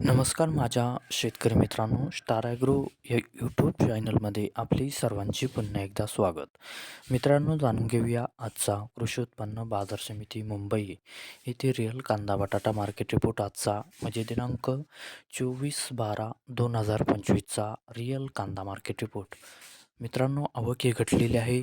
नमस्कार माझ्या शेतकरी मित्रांनो स्टार ॲग्रो या यूट्यूब चॅनलमध्ये आपली सर्वांची पुन्हा एकदा स्वागत. मित्रांनो जाणून घेऊया आजचा कृषी उत्पन्न बाजार समिती मुंबई येथे रिअल कांदा बटाटा मार्केट रिपोर्ट आजचा म्हणजे दिनांक चोवीस बारा दोन हजार पंचवीसचा रिअल कांदा मार्केट रिपोर्ट मित्रांनो आवक ही घटलेली आहे.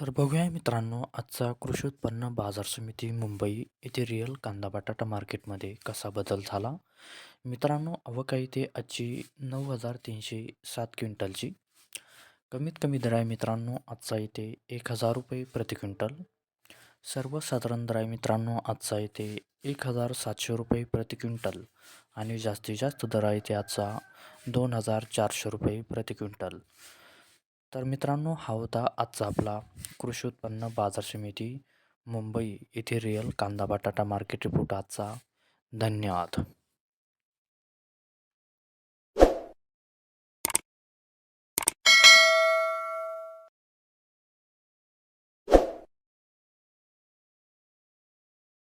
तर बघूया मित्रांनो आजचा कृषी उत्पन्न बाजार समिती मुंबई येथे रिअल कांदा बटाटा मार्केटमध्ये कसा बदल झाला? मित्रांनो आवक आहे ते आजची नऊ हजार तीनशे सात क्विंटलची. कमीत कमी दर आहे मित्रांनो आजचा इथे एक हजार रुपये प्रति क्विंटल. सर्वसाधारण दर आहे मित्रांनो आजचा इथे एक हजार सातशे रुपये प्रति क्विंटल. आणि जास्तीत जास्त दर आहे ते आजचा दोन हजार चारशे रुपये प्रति क्विंटल. तर मित्रांनो हा होता आजचा आपला कृषी उत्पन्न बाजार समिती मुंबई येथे रिअल कांदा बटाटा मार्केट रिपोर्ट आजचा. धन्यवाद.